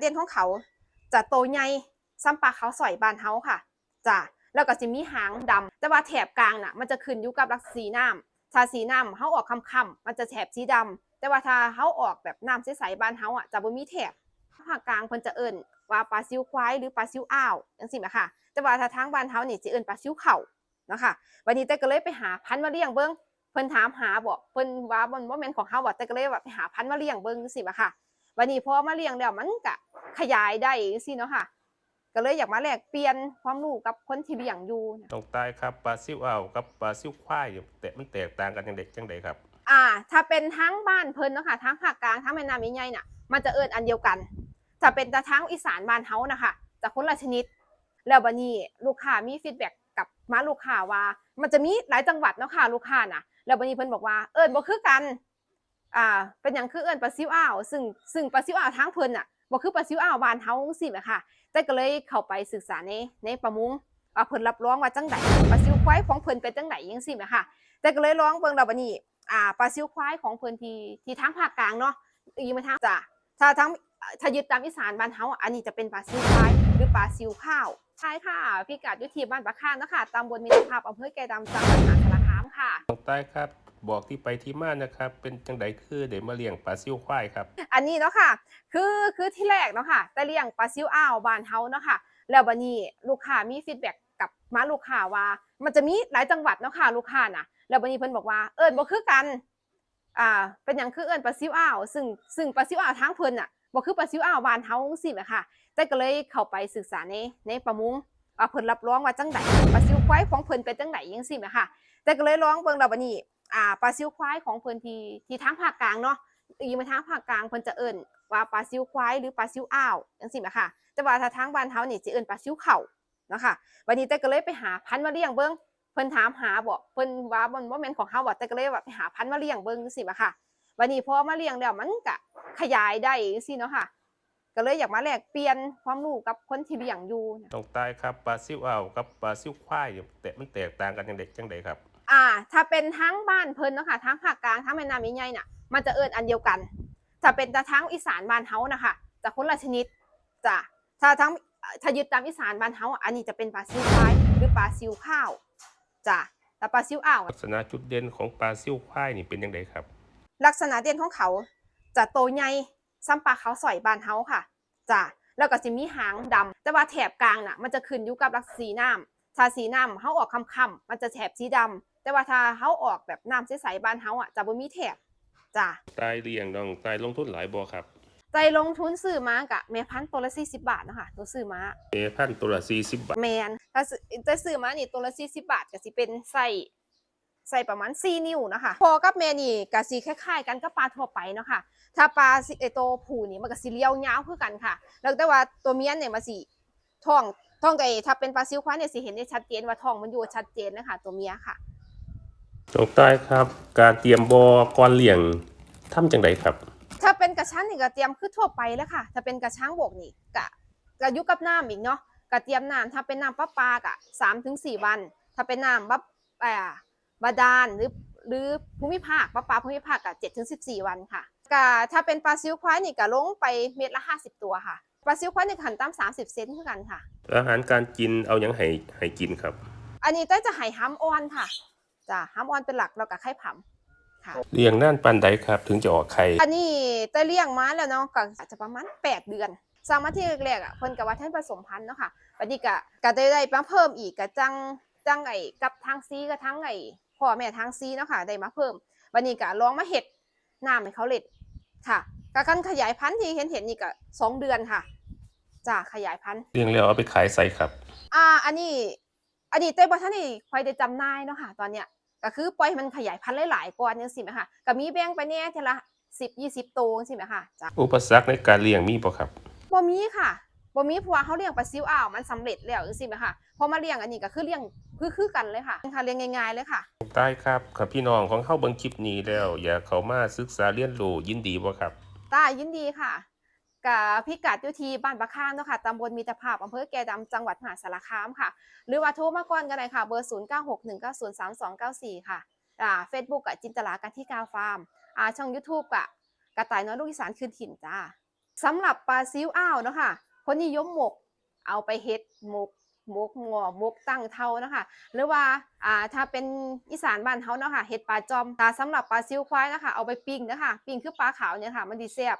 เด่นของเขาจะโตใหญ่ซ้ำปลาเขาสอยบานเฮาค่ะจ้ะแล้วก็จะมีหางดำแต่ว่าแถบกลางน่ะมันจะขึ้นอยู่กับลักษณะสีน้ำถ้าสีน้ำเฮาออกค่ำๆมันจะแถบสีดำแต่ว่าถ้าเฮาออกแบบน้ำใสๆบานเฮาอะจะบ่มีแถบภาคกลางเพิ่นจะเอิ้นว่าปลาซิวควายหรือปลาซิวอ้าวจังซี่นะคะแต่ว่าถ้าทางบ้านเฮานี่สิเอิ้นปลาซิวเข่าเนาะค่ะวันนี้แต่ก็เลยไปหาพันธุ์มาเลี้ยงเบิ่งเพิ่นถามหาบอกเพิ่นว่ามันบ่แมนของเฮาบ่แต่ก็เลยว่าไปหาพันธุ์มาเลี้ยงเบิ่งจังซี่บ่ค่ะ วันนี้พอมาเลี้ยงแล้วมันก็ ขยายได้สิเนาะค่ะ ก็เลยอยากมาแลกเปลี่ยนความรู้กับคนที่เลี้ยงอยู่นะตรงใต้ครับปลาซิวอ่าวกับปลาซิวควายเนี่ยแต่มันแตกต่างกันอย่างเด็กจังใดครับ อ่า ถ้าเป็นทั้งบ้านเพิ่นเนาะค่ะทั้งภาคกลางทั้งแม่น้ำใหญ่ๆน่ะมันจะเอิ้นอันเดียวกันถ้าเป็นแต่ทั้งอีสานบ้านเฮานะคะจะคนละชนิด แล้วบัดนี้ลูกค้ามีฟีดแบ็กกลับมาลูกค้าว่า มันจะมีหลายจังหวัดเนาะค่ะลูกค้าน่ะ แล้วบัดนี้เพิ่นบอกว่าเอิ้นบ่คือกัน อ่า เป็นหยังคือเอิ้นปลาซิวอ้าว ซึ่งซึ่งปลาซิวอ้าวทั้งเพิ่นน่ะ บ่คือปลาซิวอ้าวบ้านเฮาจังซี่แหละค่ะแต่ก็เลยเข้าไปศึกษาในในประมงว่าเพิ่นรับรองว่าจังไดปลาซิวควายของเพิ่นเป็นจังไดจังซี่แหละค่ะแต่ก็เลยลองเบิ่งแล้วบัดนี้อ่าปลาซิวควายของเพิ่นที่ที่ทางภาคกลางเนาะอีมาทางจ้ะถ้าทางถ้ายึดตามอีสานบ้านเฮาอันนี้จะเป็นปลาซิวควายหรือปลาซิวข้าวใช่ค่ะพิกัดอยู่ที่บ้านปะข้างเนาะคะตำบลมิตรภาพอำเภอแก่ดำจังหวัดมหาสารคามค่ะตรงใต้ครับ บอกที่ไปที่มานะครับ เป็นจังใดคือเดี๋ยวมาเลี้ยงปลาซิวควายครับ อันนี้เนาะค่ะ คือคือที่แรกเนาะค่ะแต่เลี้ยงปลาซิวอ้าวบ้านเฮาเนาะค่ะ แล้วบัดนี้ลูกค้ามีฟีดแบ็กกลับมาลูกค้าว่า มันจะมีหลายจังหวัดเนาะค่ะลูกค้าน่ะ แล้วบัดนี้เพิ่นบอกว่าเอิ้นบ่คือกัน อ่า เป็นหยังคือเอิ้นปลาซิวอ้าว ซึ่งซึ่งปลาซิวอ้าวทางเพิ่นน่ะบ่คือปลาซิวอ้าวบ้านเฮาจังซี่แหละค่ะ แต่ก็เลยเข้าไปศึกษาในในประมงว่าเพิ่นรับรองว่าจังไดปลาซิวควายของเพิ่นเป็นจังไดจังซี่แหมค่ะ แต่ก็เลยลองเบิ่งแล้วบัดนี้ อ่าปลาซิวควายของเพิ่นที่ที่ทางภาคกลางเนาะอีมาทางภาคกลางเพิ่นจะเอิ้นว่าปลาซิวควายหรือปลาซิวอ้าวจังซี่แหมค่ะ แต่ว่าถ้าทางบ้านเฮานี่สิเอิ้นปลาซิวเข่านะคะวันนี้แต่ก็เลยไปหาพันธุ์มาเลี้ยงเบิ่งเพิ่นถามหาบอกเพิ่นว่ามันบ่แม่นของเฮาบ่แต่ก็เลยว่าไปหาพันธุ์มาเลี้ยงเบิ่งจังซี่แหมค่ะวันนี้พอมาเลี้ยงแล้วมันก็ขยายได้จังซี่เนาะค่ะก็เลยอยากมาแลกเปลี่ยนความรู้กับคนที่เลี้ยงอยู่ตรงใต้ครับปลาซิวอ่าวกับปลาซิวควายเนี่ยแต่มันแตกต่างกันอย่างเด็กจังใดครับ อ่า ถ้าเป็นทั้งบ้านเพิ่นเนาะค่ะทั้งภาคกลางทั้งแม่น้ำใหญ่ๆน่ะมันจะเอิ้นอันเดียวกันถ้าเป็นแต่ทั้งอีสานบ้านเฮานะคะจะคนละชนิดจ้ะถ้าทั้งถ้ายึดตามอีสานบ้านเฮาอะอันนี้จะเป็นปลาซิวควายหรือปลาซิวข้าวจ้ะแต่ปลาซิวอ้าวลักษณะจุดเด่นของปลาซิวควายนี่เป็นยังไงครับ ลักษณะเด่นของเขาจะโตใหญ่ซ้ำปลาเขาวสอยบานเฮาค่ะจ้ะแล้วก็จะมีหางดำแต่ว่าแถบกลางน่ะมันจะขึ้นอยู่กับลักษณะสีน้ำถ้าสีน้ำเฮาออกค่ำๆมันจะแถบสีดำ แต่ว่าถ้าเฮาออกแบบน้ำใสๆบานเฮาอะจะบ่มีแถบจ้ะตายเลี้ยงน้องตายลงทุนหลายบ่ครับใจลงทุนซื้อมากะแม่พันธุ์ตัวละ40 บาทเนาะคะตัวซื้อมาเอพันตัวละสี่สิบบาทแมนถ้าซื้อจะซื้อมานี่ตัวละ40บาทก็สิเป็นไส้ไส้ประมาณ 4 นิ้วนะคะพอกับแม่นี่ก็สิคล้ายๆ กันกับปลาทั่วไปเนาะค่ะ ถ้าปลาสิไอตัวผู้นี่มันก็สิเลี้ยวยาวคือกันค่ะ แล้วแต่ว่าตัวเมียเนี่ยมันสิท้องท้องไก่ถ้าเป็นปลาซิวควายเนี่ยสิเห็นได้ชัดเจนว่าท้องมันอยู่ชัดเจนเลยค่ะตัวเมียค่ะ ตรงใต้ครับ การเตรียมบอก่อนเลี้ยงทำจังใดครับ ถ้าเป็นกระชังนี่ก็เตรียมคือทั่วไปแล้วค่ะ ถ้าเป็นกระชังบกนี่กะกะอยุกับน้ำอีกเนาะกะเตรียมน้ำถ้าเป็นน้ำประปากะสามถึงสี่วัน ถ้าเป็นน้ำบับอ่าบาดาลหรือหรือภูมิภาคประปาภูมิภาคกะเจ็ดถึงสิบสี่วันค่ะกะถ้าเป็นปลาซิวควายนี่กะลงไปเม็ดละห้าสิบตัวค่ะปลาซิวควายนี่ขันตามสามสิบเซนเท่ากันค่ะ อาหารการกินเอาหยังให้ให้กินครับ อันนี้ต้อยจะไห่ห้ำอ่อนค่ะ จ้ะห้ำอ่อนเป็นหลักแล้วก็ไข่ผำค่ะเลี้ยงน่านปันใดครับ ถึงจะออกไข่อันนี้เต้ยเลี้ยงมาแล้วเนาะก็อาจจะประมาณ8เดือนสร้างมาที่แรกๆอะเพิ่นก็ว่าท่านผสมพันธุ์เนาะค่ะบัดนี้ก็ก็ได้ได้มาเพิ่มอีกก็จังจังไอ้กับทางซีกับทั้งไอ้พ่อแม่ทางซีเนาะค่ะได้มาเพิ่มบัดนี้ก็ลองมาเฮ็ดน้ำให้เขาเล็ดค่ะก็การขยายพันธุ์ที่เห็นเห็นๆนี่ก็สองเดือนค่ะจ้าขยายพันธุ์เลี้ยงแล้วเอาไปขายใส่ครับ อ่า อันนี้ อันนี้เต้ยบ่ทันได้ค่อยได้จำหน่ายเนาะค่ะ ตอนเนี้ย ก็คือปล่อยให้มันขยายพันธุ์หลายๆก่อนจังซี่แหมค่ะก็มีแบ่งไปแหน่ทีละ10 20ตัวจังซี่แหมค่ะจ้าอุปสรรคในการเลี้ยงมีบ่ครับบ่มีค่ะบ่มีเพราะว่าเขาเลี้ยงปลาซิวอ่าวมันสำเร็จแล้วจังซี่แหมค่ะพอมาเลี้ยงอันนี้ก็คือเลี้ยงคือคือกันเลยค่ะค่ะเลี้ยงง่ายๆเลยค่ะตรงใต้ครับครับพี่น้องของเข้าเบิ่งคลิปนี้แล้ว อยากเข้ามาศึกษาเรียนรู้ยินดีบ่ครับตายินดีค่ะ กับพิกัดอยู่ที่บ้านประข้างเนาะค่ะตำบลมิตรภาพอำเภอแก่ดำจังหวัดมหาสารคามค่ะ หรือว่าโทรมาก่อนก็ได้ค่ะ เบอร์ 0 9 6 1 9 0 3 2 9 4 ค่ะอ่าเฟซบุ๊กกับจินตลากันที่กาฟาร์มอ่าช่อง YouTube กับกระต่ายน้อยลูกอีสานคืนถิ่นจ้าสำหรับปลาซิวอ้าวเนาะค่ะคนนิยมหมกเอาไปเฮ็ดหมกหมกหม้อหมกตั้งเท่านะคะหรือว่าอ่าถ้าเป็นอีสานบ้านเฮาเนาะค่ะเฮ็ดปลาจอมถ้าสำหรับปลาซิวควายนะคะเอาไปปิ้งนะคะปิ้งคือปลาขาวเนี่ยค่ะ มันดีแซ่บ